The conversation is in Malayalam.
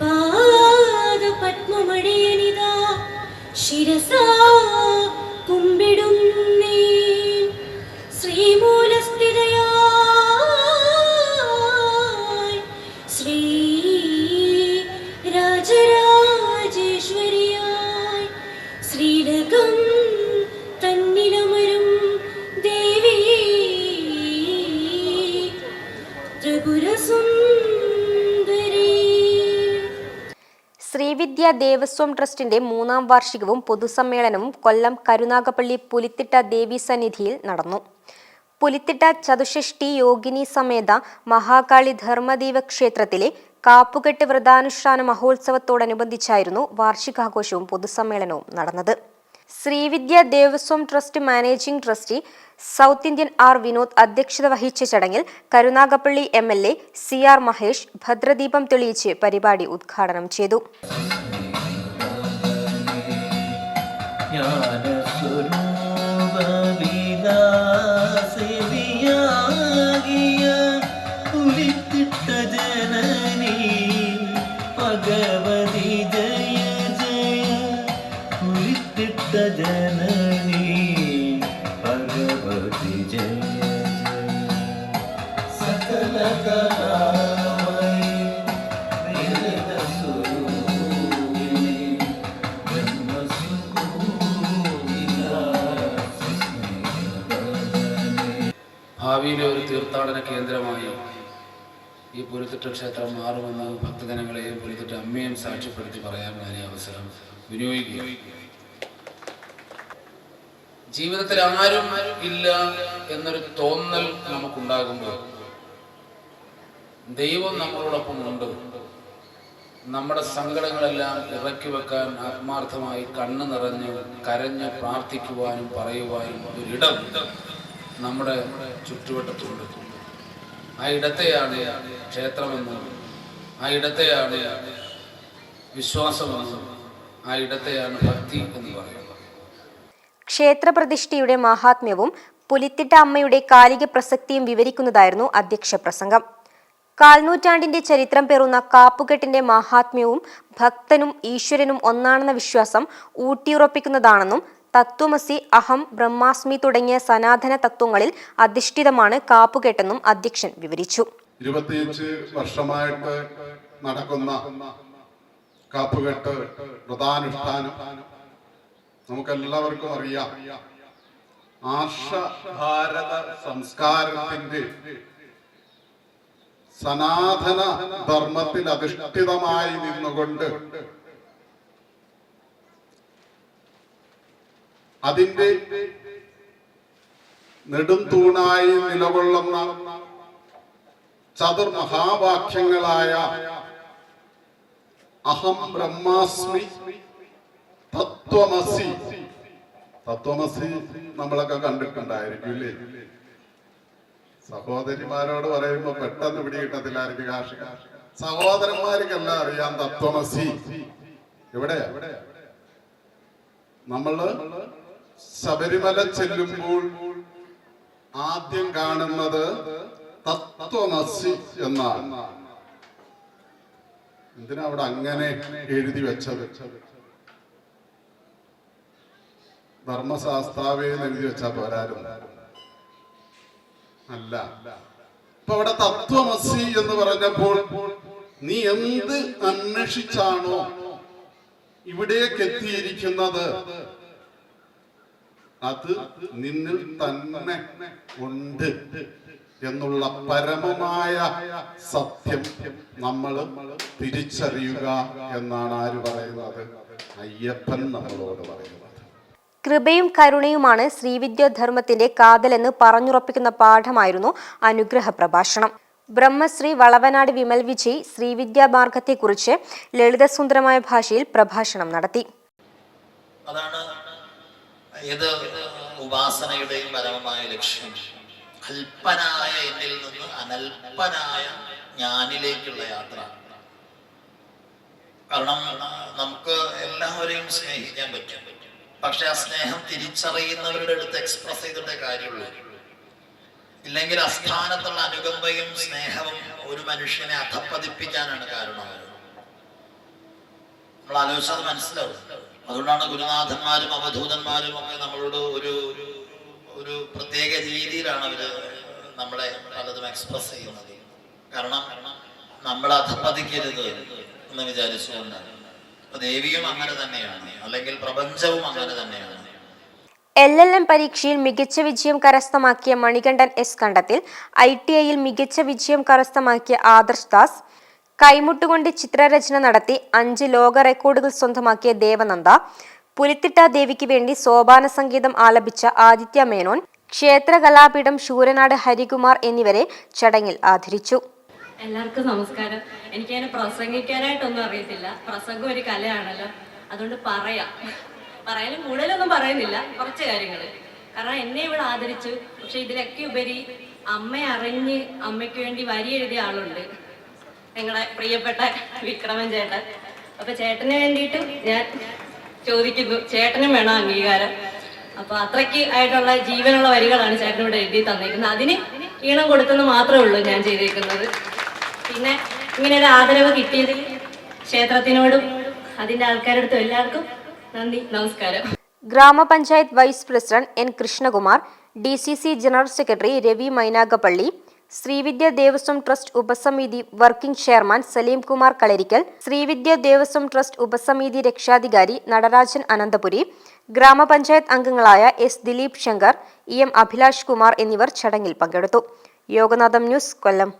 പാദ പത്മമണിയനിതാ ശിരസ കുമ്പിടുന്നേ. ശ്രീമൂലസ്ഥിതയാ ശ്രീ രാജരാജേശ്വരിയായി. ശ്രീലകം തന്നിലമരും ദേവി. ത്രിപുരസുന്ദ ശ്രീവിദ്യ ദേവസ്വം ട്രസ്റ്റിന്റെ മൂന്നാം വാർഷികവും പൊതുസമ്മേളനവും കൊല്ലം കരുനാഗപ്പള്ളി പുലിത്തിട്ട ദേവി സന്നിധിയിൽ നടന്നു. പുലിത്തിട്ട ചതുഷ്ഷഷ്ടി യോഗിനി സമേത മഹാകാളി ധർമ്മദീപ ക്ഷേത്രത്തിലെ കാപ്പുകെട്ട് വ്രതാനുഷ്ഠാന മഹോത്സവത്തോടനുബന്ധിച്ചായിരുന്നു വാർഷികാഘോഷവും പൊതുസമ്മേളനവും നടന്നത്. Srividya Devaswom trust managing trustee South Indian R Vinod അധ്യക്ഷത വഹിച്ച ചടങ്ങിൽ Karunagappally M L A C R Mahesh ഭദ്രദീപം തെളിയിച്ച് പരിപാടി ഉദ്ഘാടനം ചെയ്തു. ഭാവിയിലെ ഒരു തീർത്ഥാടന കേന്ദ്രമായി ഈ പുലിത്തിട്ട ക്ഷേത്രം മാറുമെന്ന് ഭക്തജനങ്ങളെയും പുലിത്തിട്ട അമ്മയും സാക്ഷ്യപ്പെടുത്തി ഈ അവസരം വിനിയോഗിക്കുക ജീവിതത്തിൽ ആരും ഇല്ല എന്നൊരു തോന്നൽ നമുക്കുണ്ടാകുമ്പോൾ ദൈവം നമ്മളോടൊപ്പം ഉണ്ട്. നമ്മുടെ സങ്കടങ്ങളെല്ലാം ഇറക്കി വെക്കാൻ ആത്മാർത്ഥമായി കണ്ണു നിറഞ്ഞ് കരഞ്ഞ് പ്രാർത്ഥിക്കുവാനും പറയുവാനും ഒരിടം നമ്മുടെ ചുറ്റുവട്ടത്തുണ്ട്. ആ ഇടത്തെയാണ് ക്ഷേത്രമെന്നും ആ ഇടത്തെയാണ് വിശ്വാസമെന്നും ആ ഇടത്തെയാണ് ഭക്തി എന്ന് പറയുന്നത്. ക്ഷേത്രപ്രതിഷ്ഠയുടെ മഹാത്മ്യവും പുലിത്തിട്ട അമ്മയുടെ കാലിക പ്രസക്തിയും വിവരിക്കുന്നതായിരുന്നു അധ്യക്ഷ പ്രസംഗം. കാൽനൂറ്റാണ്ടിന്റെ ചരിത്രം പേറുന്ന കാപ്പുകെട്ടിന്റെ മഹാത്മ്യവും ഭക്തനും ഈശ്വരനും ഒന്നാണെന്ന വിശ്വാസം ഊട്ടിയുറപ്പിക്കുന്നതാണെന്നും തത്വമസി അഹം ബ്രഹ്മാസ്മി തുടങ്ങിയ സനാതന തത്വങ്ങളിൽ അധിഷ്ഠിതമാണ് കാപ്പുകെട്ടെന്നും അധ്യക്ഷൻ വിവരിച്ചു. ഇരുപത്തിയഞ്ച് വർഷമായിട്ട് നടക്കുന്ന കാപ്പുകെട്ട് വ്രതാനുഷ്ഠാനം നമുക്കെല്ലാവർക്കും അറിയാം. ആർഷ ഭാരത സംസ്കാരത്തിന്റെ സനാതന ധർമ്മത്തിൽ അധിഷ്ഠിതമായി നിന്നുകൊണ്ട് അതിന്റെ നെടും തൂണായി നിലകൊള്ളുന്ന ചതുർമഹാവാക്യങ്ങളായ അഹം ബ്രഹ്മാസ്മി തത്വമസി. തത്വമസി നമ്മളൊക്കെ കണ്ടിട്ടുണ്ടായിരിക്കും ഇല്ലേ? സഹോദരിമാരോട് പറയുമ്പോ പെട്ടെന്ന് പിടികിട്ടത്തില്ലായിരിക്കും കാർഷിക സഹോദരന്മാർക്കെല്ലാം അറിയാം തത്വമസി? എവിടെയാ? നമ്മൾ ശബരിമല ചെല്ലുമ്പോൾ ആദ്യം കാണുന്നത് തത്വമസി എന്നാണ്. എന്തിനാ അവിടെ അങ്ങനെ എഴുതി വെച്ചത്? ധർമ്മശാസ്താവേ എന്ന് എഴുതി വെച്ചാ പോരാരും. അല്ല. ഇപ്പൊ അവിടെ തത്വമസി എന്ന് പറഞ്ഞപ്പോൾ നീ എന്ത് അന്വേഷിച്ചാണോ ഇവിടേക്ക് എത്തിയിരിക്കുന്നത്? അത് നിന്നിൽ തന്നെ ഉണ്ട് എന്നുള്ള പരമമായ സത്യം നമ്മൾ തിരിച്ചറിയുക എന്നാണ് ആര് പറയുന്നത്? അയ്യപ്പൻ നമ്മളോട് പറയുന്നത്. കൃപയും കരുണയുമാണ് ശ്രീവിദ്യാധർമ്മത്തിന്റെ കാതലെന്ന് പറഞ്ഞുറപ്പിക്കുന്ന പാഠമായിരുന്നു അനുഗ്രഹ പ്രഭാഷണം. ബ്രഹ്മശ്രീ വളവനാട് വിമൽ വിജയ് ശ്രീവിദ്യാമാർഗത്തെക്കുറിച്ച് ലളിതസുന്ദരമായ ഭാഷയിൽ പ്രഭാഷണം നടത്തി. അതാണ് ഏത് ഉപാസനയുടെയും പരമമായ ലക്ഷ്യം. അല്പനായ എന്നിൽ നിന്ന് അനൽപനായ ഞാനിലേക്കുള്ള യാത്ര. കാരണം നമുക്ക് എല്ലാവരെയും സ്നേഹിക്കാൻ പറ്റും. പക്ഷെ ആ സ്നേഹം തിരിച്ചറിയുന്നവരുടെ അടുത്ത് എക്സ്പ്രസ് ചെയ്തിട്ടേ കാര്യമുള്ളൂ. ഇല്ലെങ്കിൽ അസ്ഥാനത്തുള്ള അനുകമ്പയും സ്നേഹവും ഒരു മനുഷ്യനെ അധപ്പതിപ്പിക്കാനാണ് കാരണം. നമ്മൾ ആലോചിച്ചത് മനസ്സിലാവും. അതുകൊണ്ടാണ് ഗുരുനാഥന്മാരും അവധൂതന്മാരും ഒക്കെ നമ്മളോട് ഒരു ഒരു പ്രത്യേക രീതിയിലാണ് അവർ നമ്മളെ പലതും എക്സ്പ്രസ് ചെയ്യുന്നത്. കാരണം നമ്മൾ അധപ്പതിക്കരുത് എന്ന് വിചാരിച്ചുകൊണ്ടാണ് ദേവിയും അങ്ങനെ തന്നെയാണ്. അല്ലെങ്കിൽ പ്രപഞ്ചവും അങ്ങനെ തന്നെയാണ്. എൽ എൽ എം പരീക്ഷയിൽ മികച്ച വിജയം കരസ്ഥമാക്കിയ Manikandan S Kandathil I T ഐയിൽ മികച്ച വിജയം കരസ്ഥമാക്കിയ ആദർശ് ദാസ് കൈമുട്ടുകൊണ്ട് ചിത്രരചന നടത്തി അഞ്ച് ലോക റെക്കോർഡുകൾ സ്വന്തമാക്കിയ ദേവനന്ദ പുലിത്തിട്ട ദേവിക്ക് വേണ്ടി സോപാന സംഗീതം ആലപിച്ച ആദിത്യ മേനോൻ ക്ഷേത്ര കലാപീഠം ശൂരനാട് ഹരികുമാർ എന്നിവരെ ചടങ്ങിൽ ആദരിച്ചു. എല്ലാവർക്കും നമസ്കാരം. എനിക്കതിനെ പ്രസംഗിക്കാനായിട്ടൊന്നും അറിയത്തില്ല. പ്രസംഗം ഒരു കലയാണല്ലോ. അതുകൊണ്ട് പറയാം. പറയാനും കൂടുതലൊന്നും പറയുന്നില്ല. കുറച്ച് കാര്യങ്ങൾ. കാരണം എന്നെ ഇവിടെ ആദരിച്ചു. പക്ഷെ ഇതിലൊക്കെ ഉപരി അമ്മയെ അറിഞ്ഞ് അമ്മയ്ക്ക് വേണ്ടി വരി എഴുതിയ ആളുണ്ട്. നിങ്ങളെ പ്രിയപ്പെട്ട വിക്രമൻ ചേട്ടൻ. അപ്പൊ ചേട്ടന് വേണ്ടിയിട്ട് ഞാൻ ചോദിക്കുന്നു. ചേട്ടനും വേണം അംഗീകാരം. അപ്പൊ അത്രയ്ക്ക് ആയിട്ടുള്ള ജീവനുള്ള വരികളാണ് ചേട്ടനോട് എഴുതി തന്നിരിക്കുന്നത്. അതിന് ഈണം കൊടുത്തെന്ന് മാത്രമേ ഉള്ളൂ ഞാൻ ചെയ്തേക്കുന്നത്. പിന്നെ ഇങ്ങനെ ഒരു ആദരവ് കിട്ടിയതിൽ ക്ഷേത്രത്തിനോടും അതിന്റെ ആൾക്കാരടുത്തും എല്ലാവർക്കും നന്ദി നമസ്കാരം. ഗ്രാമപഞ്ചായത്ത് vice president N Krishnakumar D C C general secretary Ravi Mynagappally Srividya Devaswom trust ഉപസമിതി working chairman Saleem Kumar Kalarikkal Srividya Devaswom trust ഉപസമിതി രക്ഷാധികാരി നടരാജൻ അനന്തപുരി ഗ്രാമപഞ്ചായത്ത് അംഗങ്ങളായ S Dileep Shankar E M Abhilash Kumar എന്നിവർ ചടങ്ങിൽ പങ്കെടുത്തു. യോഗനാഥം ന്യൂസ് കൊല്ലം.